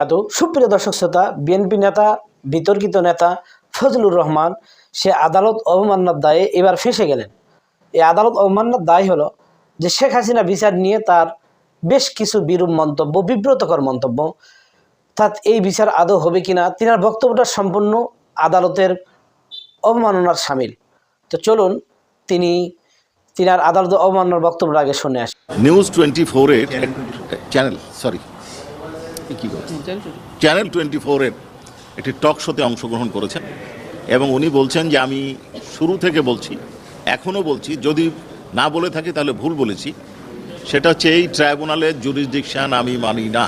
এত সুপ্রিয় দর্শক শ্রোতা বিএনপি নেতা বিতর্কিত নেতা ফজলুর রহমান সে আদালত অবমাননার দায়ে এবার ফেসে গেলেন। এই আদালত অবমাননার দায় হলো যে শেখ হাসিনা বিচার নিয়ে তার বেশ কিছু বিরূপ মন্তব্য বিব্রতকর মন্তব্য অর্থাৎ এই বিচার আদৌ হবে কিনা তিনার বক্তব্যটা সম্পূর্ণ আদালতের অবমাননার সামিল। তো চলুন তিনি তিনার আদালত অবমাননার বক্তব্যটা আগে শুনে আসেন নিউজ টোয়েন্টি ফোরের চ্যানেল। সরি কি চ্যানেল টোয়েন্টি ফোরের একটি টক শোতে অংশগ্রহণ করেছেন এবং উনি বলছেন যে আমি শুরু থেকে বলছি, এখনও বলছি, যদি না বলে থাকি তাহলে ভুল বলেছি। সেটা হচ্ছে এই ট্রাইব্যুনালের জুরিসডিকশান আমি মানি না।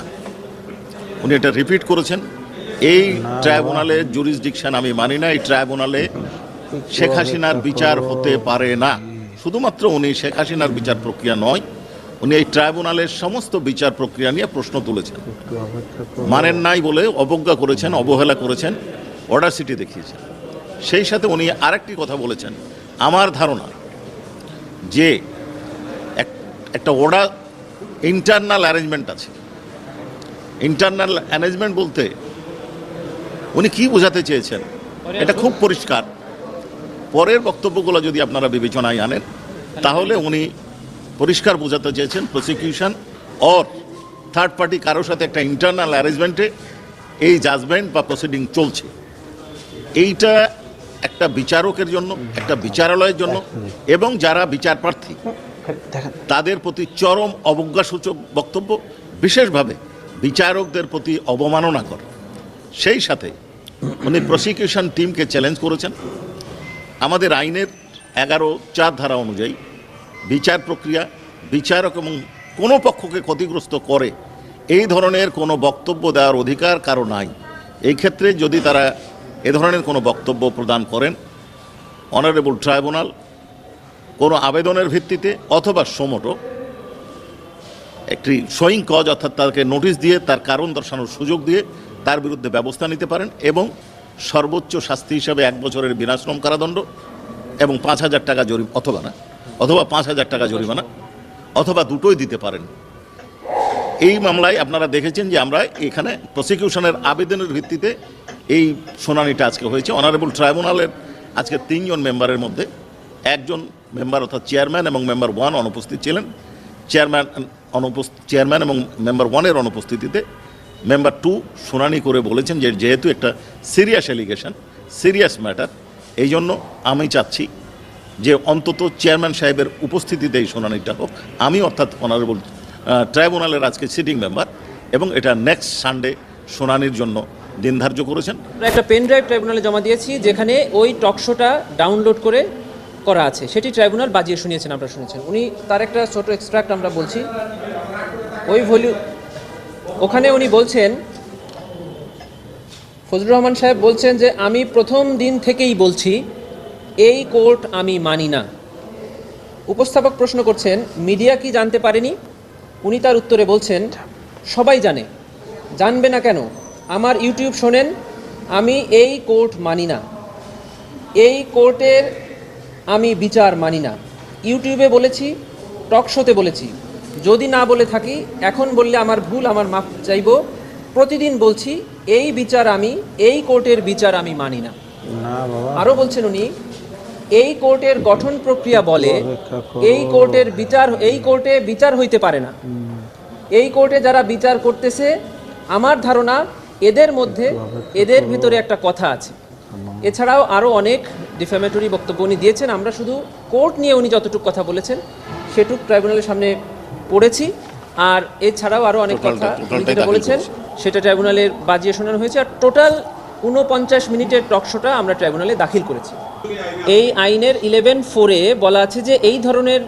উনি এটা রিপিট করেছেন, এই ট্রাইব্যুনালের জুরিসডিকশান আমি মানি না, এই ট্রাইব্যুনালে শেখ হাসিনার বিচার হতে পারে না। শুধুমাত্র উনি শেখ হাসিনার বিচার প্রক্রিয়া নয় উনি এই ট্রাইব্যুনালের সমস্ত বিচার প্রক্রিয়া নিয়ে প্রশ্ন তুলেছেন। মানেন নাই বলে অবজ্ঞা করেছেন, অবহেলা করেছেন অর্ডার সিটি দেখিয়েছেন। সেই সাথে উনি আরেকটি কথা বলেছেন, আমার ধারণা যে এক- একটা অর্ডার ইন্টারনাল অ্যারেঞ্জমেন্ট আছে। ইন্টারনাল অ্যারেঞ্জমেন্ট বলতে উনি কি বোঝাতে চেয়েছেন? এটা খুব পরিষ্কার। পরের বক্তব্যগুলো যদি আপনারা বিবেচনায় আনেন, তাহলে উনি পরিষ্কার বোঝাতে চেয়েছেন প্রসিকিউশন অর থার্ড পার্টি কারোর সাথে একটা ইন্টারনাল অ্যারেঞ্জমেন্টে এই জাজমেন্ট বা প্রসিডিং চলছে। এইটা একটা বিচারকের জন্য, একটা বিচারালয়ের জন্য এবং যারা বিচার প্রার্থী, তাদের প্রতি চরম অবজ্ঞাসূচক বক্তব্য, বিশেষভাবে বিচারকদের প্রতি অবমাননা করে সেই সাথে উনি প্রসিকিউশন টিমকে চ্যালেঞ্জ করেছেন। আমাদের আইনের এগারো চার ধারা অনুযায়ী বিচার প্রক্রিয়া, বিচারক এবং কোনো পক্ষকে ক্ষতিগ্রস্ত করে, এই ধরনের কোনো বক্তব্য দেওয়ার অধিকার কারও নাই। এই ক্ষেত্রে যদি তারা এ ধরনের কোনো বক্তব্য প্রদান করেন, অনারেবল ট্রাইব্যুনাল, কোনো আবেদনের ভিত্তিতে অথবা সোমোটো, একটি সইং কজ অর্থাৎ তাকে নোটিশ দিয়ে, তার কারণ দর্শানোর সুযোগ দিয়ে তার বিরুদ্ধে ব্যবস্থা নিতে পারেন এবং সর্বোচ্চ শাস্তি হিসাবে এক বছরের বিনাশ্রম কারাদণ্ড এবং পাঁচ হাজার টাকা জরিম অথবা না। অথবা পাঁচ হাজার টাকা জরিমানা, অথবা দুটোই দিতে পারেন। এই মামলায় আপনারা দেখেছেন যে আমরা এখানে প্রসিকিউশনের আবেদনের ভিত্তিতে এই শুনানিটা আজকে হয়েছে। অনারেবল ট্রাইব্যুনালের আজকে তিনজন মেম্বারের মধ্যে একজন মেম্বার অর্থাৎ চেয়ারম্যান এবং মেম্বার ওয়ান অনুপস্থিত ছিলেন। চেয়ারম্যান অনুপস্থিত চেয়ারম্যান এবং মেম্বার ওয়ানের অনুপস্থিতিতে মেম্বার টু শুনানি করে বলেছেন যে যেহেতু একটা সিরিয়াস অ্যালিগেশন সিরিয়াস ম্যাটার এই জন্য আমি চাচ্ছি যে অন্তত চেয়ারম্যান সাহেবের উপস্থিতিতে এই শুনানিটা হোক, আমি অর্থাৎ অনারেবল ট্রাইব্যুনালের আজকে সিটিং মেম্বার এবং এটা নেক্সট সানডে শুনানির জন্য দিন ধার্য করেছেন। একটা পেন ড্রাইভ ট্রাইব্যুনালে জমা দিয়েছি, যেখানে ওই টকশোটা ডাউনলোড করে করা আছে। সেটি ট্রাইব্যুনাল বাজিয়ে শুনিয়েছেন, আমরা শুনেছেন। উনি তার একটা ছোট এক্সট্রাক্ট আমরা বলছি। ওই ভলিউ ওখানে উনি বলছেন, ফজলুর রহমান সাহেব বলছেন যে, আমি প্রথম দিন থেকেই বলছি এই কোর্ট আমি মানি না। উপস্থাপক প্রশ্ন করছেন মিডিয়া কি জানতে পারেনি? উনি তার উত্তরে বলছেন সবাই জানে। জানবে না কেন? আমার ইউটিউব শোনেন আমি এই কোর্ট মানি না। এই কোর্টের আমি বিচার মানি না। ইউটিউবে বলেছি টক শোতে বলেছি। যদি না বলে থাকি এখন বললে আমার ভুল আমার মাপ চাইব। প্রতিদিন বলছি এই বিচার আমি এই কোর্টের বিচার আমি মানি না। আরও বলছেন উনি এই কোর্টের গঠন প্রক্রিয়া বলে এই কোর্টের বিচার এই কোর্টে বিচার হইতে পারে না। এই কোর্টে যারা বিচার করতেছে আমার ধারণা এদের মধ্যে এদের ভিতরে একটা কথা আছে। এছাড়াও আরও অনেক ডিফেমেটরি বক্তব্য উনি দিয়েছেন। আমরা শুধু কোর্ট নিয়ে উনি যতটুকু কথা বলেছেন সেটুক ট্রাইব্যুনালের সামনে পড়েছি। আর এছাড়াও আরও অনেক কথা উনি যেটা বলেছেন সেটা ট্রাইব্যুনালের বাজিয়ে শোনানো হয়েছে। আর টোটাল উনপঞ্চাশ মিনিটের টকশোটা আমরা ট্রাইব্যুনালে দাখিল করেছি। এই আইনের ইলেভেন ফোরে বলা আছে যে এই ধরনের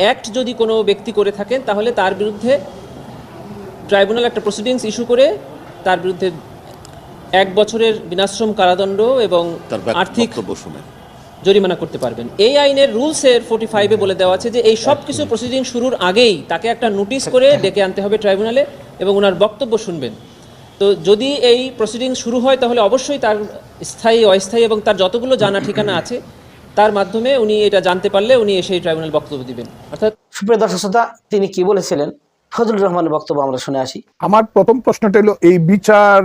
অ্যাক্ট যদি কোনো ব্যক্তি করে থাকেন তাহলে তার বিরুদ্ধে ট্রাইব্যুনাল একটা প্রসিডিংস ইস্যু করে তার বিরুদ্ধে এক বছরের বিনাশ্রম কারাদণ্ড এবং আর্থিক জরিমানা করতে পারবেন। এই আইনের রুলসের ফোর্টি ফাইভে বলে দেওয়া আছে যে এই সব কিছু প্রসিডিং শুরুর আগেই তাকে একটা নোটিশ করে ডেকে আনতে হবে ট্রাইব্যুনালে এবং ওনার বক্তব্য শুনবেন। তো যদি এই প্রসিডিং শুরু হয় তাহলে অবশ্যই তার স্থায়ী অস্থায়ী এবং তার যতগুলো জানা ঠিকানা আছে তার মাধ্যমে উনি এটা জানতে পারলে উনি এসে ট্রাইব্যুনাল বক্তব্য দিবেন। অর্থাৎ সুপ্রিয় দর্শক শ্রোতা তিনি কি বলেছিলেন? ফজলুর রহমানের বক্তব্য আমরা শুনে আসি। আমার প্রথম প্রশ্নটা হলো এই বিচার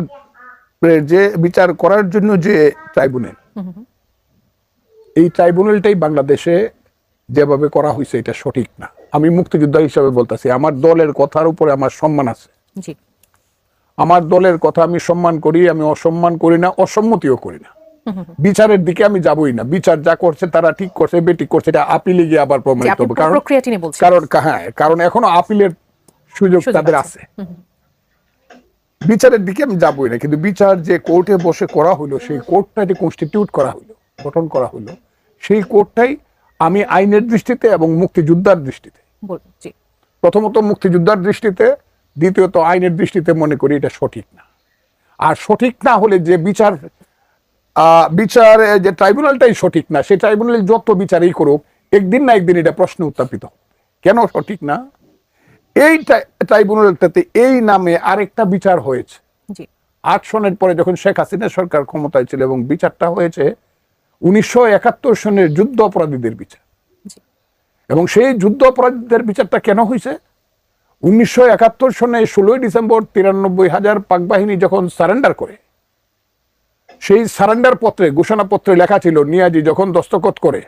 যে বিচার করার জন্য যে ট্রাইব্যুনাল এই ট্রাইব্যুনালটাই বাংলাদেশে যেভাবে করা হয়েছে এটা সঠিক না। আমি মুক্তিযোদ্ধা হিসাবে বলতেছি আমার দলের কথার উপরে আমার সম্মান আছে। জি। আমার দলের কথা আমি সম্মান করি আমি অসম্মান করি না অসম্মতিও করি না। বিচারের দিকে আমি যাবই না। বিচার যা করছে তারা ঠিক করছে বেঠিক করছে এটা আপিলে গিয়ে আবার প্রমাণিত হবে। কারণ কারণ হ্যাঁ কারণ এখনও আপিলের সুযোগ তাদের আছে। আছে। বিচারের দিকে আমি যাবই না। কিন্তু বিচার যে কোর্টে বসে করা হলো সেই কোর্টটা যে কনস্টিটিউট করা হলো গঠন করা হলো সেই কোর্টটাই আমি আইনের দৃষ্টিতে এবং মুক্তিযোদ্ধার দৃষ্টিতে প্রথমত মুক্তিযোদ্ধার দৃষ্টিতে দ্বিতীয়ত আইনের দৃষ্টিতে মনে করি এটা সঠিক না। আর সঠিক না হলে যে বিচার বিচার যে ট্রাইব্যুনালটাই সঠিক না সেই ট্রাইব্যুনাল যত বিচারই করুক একদিন না একদিন এটা প্রশ্ন উত্থাপিত কেন সঠিক না? এই ট্রাইব্যুনালটাতে এই নামে আরেকটা বিচার হয়েছে। আট সনের পরে যখন শেখ হাসিনা সরকার ক্ষমতায় ছিল এবং বিচারটা হয়েছে উনিশশো একাত্তর সনের যুদ্ধ অপরাধীদের বিচার এবং সেই যুদ্ধ অপরাধীদের বিচারটা কেন হয়েছে? উনিশশো একাত্তর সনে ষোলোই ডিসেম্বর তিরানব্বই হাজার পাক বাহিনী যখন সারেন্ডার করে, সেই সারেন্ডার পত্রে, ঘোষণাপত্রে লেখা ছিল, নিয়াজি যখন দস্তখত করে,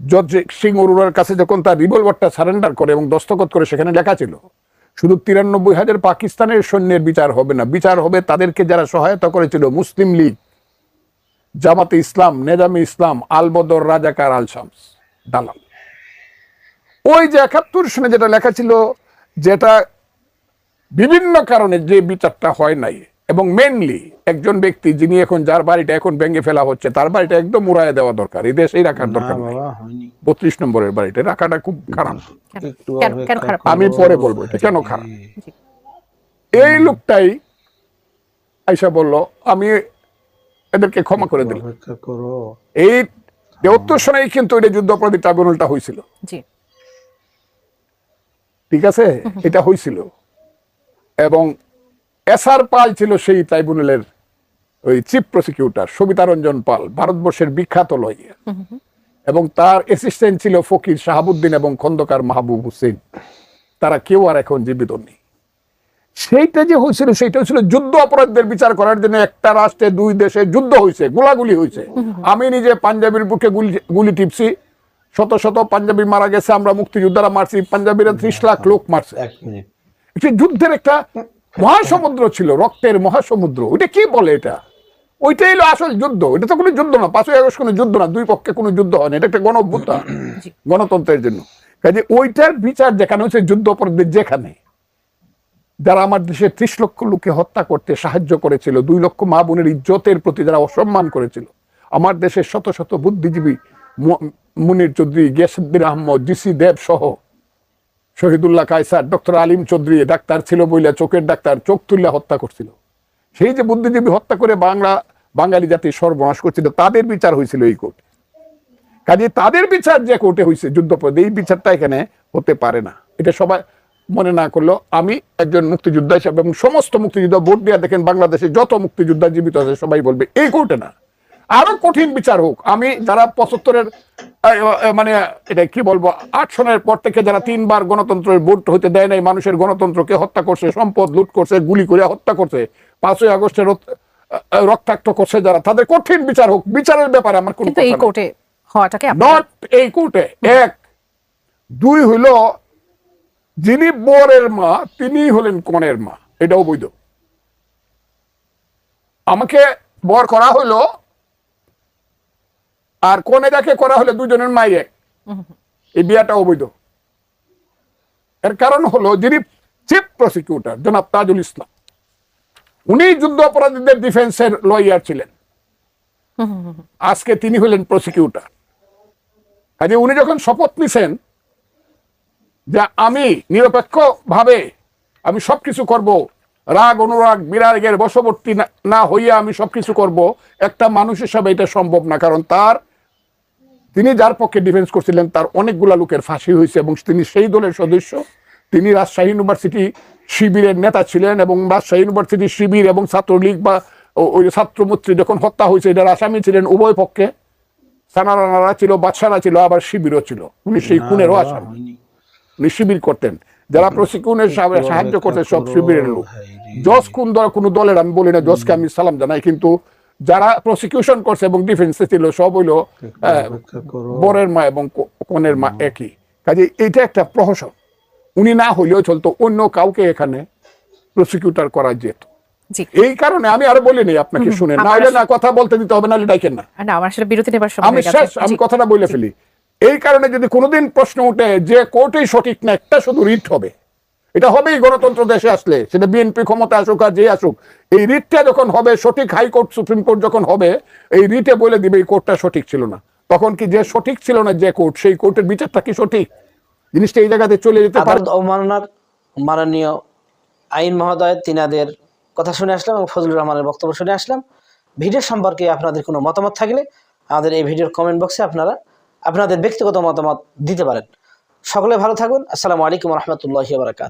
জর্জ সিং অরোরার কাছে যখন তার রিভলভারটা সারেন্ডার করে এবং দস্তখত করে, সেখানে লেখা ছিল, শুধু তিরানব্বই হাজার পাকিস্তানের সৈন্যের বিচার হবে না, বিচার হবে তাদেরকে যারা সহায়তা করেছিল মুসলিম লীগ, জামাতে ইসলাম, নেজামে ইসলাম, আলবদর রাজাকার আল শামস, দালাল। ওই যে একাত্তর সনে যেটা লেখা ছিল যেটা বিভিন্ন কারণে যে বিচারটা হয় নাই এবং মেনলি একজন ব্যক্তি যিনি এখন যার বাড়িটা এখন ভেঙে ফেলা হচ্ছে তার বাড়িটা একদম উড়ায় দেওয়া দরকার এই দেশেই রাখার দরকার বত্রিশ নম্বরের বাড়িটা রাখাটা খুব খারাপ। আমি পরে বলব এটা কেন খারাপ? এই লোকটাই আইসা বলল আমি এদেরকে ক্ষমা করে দিলাম। এই তেহত্তর সনেই কিন্তু এটা যুদ্ধ অপরাধী ট্রাইব্যুনালটা হয়েছিল। জি। ঠিক আছে? এটা হয়েছিল এবং এসআর পাল ছিল সেই ট্রাইব্যুনালের ওই চিফ প্রসিকিউটর সবিতা রঞ্জন পাল ভারতবর্ষের বিখ্যাত লয়ার এবং তার অ্যাসিস্ট্যান্ট ছিল ফকির শাহাবুদ্দিন এবং খন্দকার মাহবুব হুসেন। তারা কেউ আর এখন জীবিত নেই। সেইটা যে হয়েছিল সেইটা হয়েছিল যুদ্ধ অপরাধীদের বিচার করার জন্য একটা রাষ্ট্রে দুই দেশে যুদ্ধ হয়েছে গোলাগুলি হয়েছে। আমি নিজে পাঞ্জাবির বুকে গুলি গুলি টিপছি শত শত পাঞ্জাবি মারা গেছে আমরা মুক্তিযোদ্ধারা মারছি পাঞ্জাবিরা ত্রিশ লাখ লোক মারছে। একটি যুদ্ধের একটা মহাসমুদ্র ছিল রক্তের মহাসমুদ্র। ওইটা কি বলে এটা? ওইটাই হলো আসল যুদ্ধ। এটা তো কোনো যুদ্ধ না পাঁচই আগস্ট কোনো যুদ্ধ না দুই পক্ষে কোনো যুদ্ধ হয় না এটা একটা গণ গণতন্ত্রের জন্য। কাজে ওইটার বিচার যেখানে হচ্ছে যুদ্ধ অপরাধীদের যেখানে যারা আমার দেশে ত্রিশ লক্ষ লোককে হত্যা করতে সাহায্য করেছিল দুই লক্ষ মা বোনের ইজ্জতের প্রতি যারা অসম্মান করেছিল আমার দেশের শত শত বুদ্ধিজীবী মুনির চৌধুরী গিয়াসুদ্দিন আহমদ জিসি দেব সহ শহীদুল্লাহ কায়সার, ডক্টর আলিম চৌধুরী, ডাক্তার ছিল বইলা, চোখের ডাক্তার, চোখ তুললে হত্যা করছিল। সেই যে বুদ্ধিজীবী হত্যা করে বাংলা, বাঙালি জাতির সর্বনাশ করছিল, তাদের বিচার হয়েছিল এই কোর্টে। কাজে তাদের বিচার যে কোর্টে হয়েছে যুদ্ধপদ এই বিচারটা এখানে হতে পারে না। এটা সবাই মনে না করল আমি একজন মুক্তিযোদ্ধা হিসাবে এবং সমস্ত মুক্তিযোদ্ধা ভোট দিয়ে দেখেন, বাংলাদেশে যত মুক্তিযোদ্ধা জীবিত আছে, সবাই বলবে, এই কোর্টে না। আরও কঠিন বিচার হোক। আমি যারা পঁচাত্তরের মানে এটা কি বলব? আট সনের পর থেকে যারা তিনবার গণতন্ত্রের ভোট হতে দেয় নাই মানুষের গণতন্ত্রকে হত্যা করছে সম্পদ লুট করছে গুলি করে হত্যা করছে পাঁচই আগস্টের রক্তাক্ত করছে যারা তাদের কঠিন বিচার হোক বিচারের ব্যাপারে আমার কোনো এই কোর্টে হওয়াটাকে নট এই কোর্টে। এক দুই হইল যিনি বরের মা তিনি হলেন কনের মা এটাও বৈধ। আমাকে বর করা হলো আর কনে যাকে করা হলে দুজনের মাই এক এই বিয়াটা অবৈধ। এর কারণ হলো যিনি চিফ প্রসিকিউটর জনাব তাজুল ইসলাম। উনি যুদ্ধ অপরাধীদের ডিফেন্সের লয়ার ছিলেন। আজকে তিনি হলেন প্রসিকিউটর কাজে উনি যখন শপথ নিছেন যে আমি নিরপেক্ষ ভাবে আমি সবকিছু করব, রাগ, অনুরাগ, বিরাগের বশবর্তী না হইয়া আমি সবকিছু করব, একটা মানুষ হিসাবে এটা সম্ভব না, কারণ তার তিনি যার পক্ষে ডিফেন্স করছিলেন তার অনেকগুলা লোকের ফাঁসি হয়েছে এবং তিনি সেই দলের সদস্য। তিনি রাজশাহী ইউনিভার্সিটি শিবিরের নেতা ছিলেন এবং রাজশাহী ইউনিভার্সিটি শিবির এবং ছাত্রলীগ বা ওই ছাত্রমৈত্রী যখন হত্যা হয়েছে এটার আসামি ছিলেন উভয় পক্ষে। সানারানারা ছিল বাদশারা ছিল আবার শিবিরও ছিল। উনি সেই খুনেরও আসামি উনি শিবির করতেন। যারা প্রশিক্ষণের সাহায্য করতেন সব শিবিরের লোক। জজ কোন দল কোন দলের আমি বলি না জজকে আমি সালাম জানাই কিন্তু যারা প্রসিকিউশন করছে এবং ডিফেন্সে ছিল সব হইল বরের মা এবং কনের মা একই। কাজে এটা একটা প্রহসন। উনি না হইলেও চলতো অন্য কাউকে এখানে প্রসিকিউটর করা যেত। এই কারণে আমি আরও বলিনি আপনাকে শুনে না হলে না কথা বলতে দিতে হবে না ডাইকেন না। না আমার আসলে বিরতি নেবার সময় আমি শেষ আমি কথাটা বলে ফেলি। এই কারণে যদি কোনোদিন প্রশ্ন উঠে যে কোর্টেই সঠিক না একটা শুধু রিট হবে। এটা হবেই গণতন্ত্র দেশে আসলে, সেটা বিএনপি ক্ষমতা আসুক আর যে আসুক। এই রিটটা যখন হবে, সঠিক হাইকোর্ট সুপ্রিম কোর্ট যখন হবে, এই রিটে বলে দিবে এই কোর্টটা সঠিক ছিল না। তখন কি যে সঠিক ছিল না যে কোর্ট, সেই কোর্টের বিচারটা কি সঠিক? জিনিসটা এই জায়গাতে চলে যেতে পারে। অবমাননার মাননীয় আইন মহোদয় তিনাদের কথা শুনে আসলাম এবং ফজলুর রহমানের বক্তব্য শুনে আসলাম। ভিডিও সম্পর্কে আপনাদের কোনো মতামত থাকলে আমাদের এই ভিডিওর কমেন্ট বক্সে আপনারা আপনাদের ব্যক্তিগত মতামত দিতে পারেন। সকলে ভালো থাকুন। আসসালামু আলাইকুম রহমতুল্লাহ বারাকাত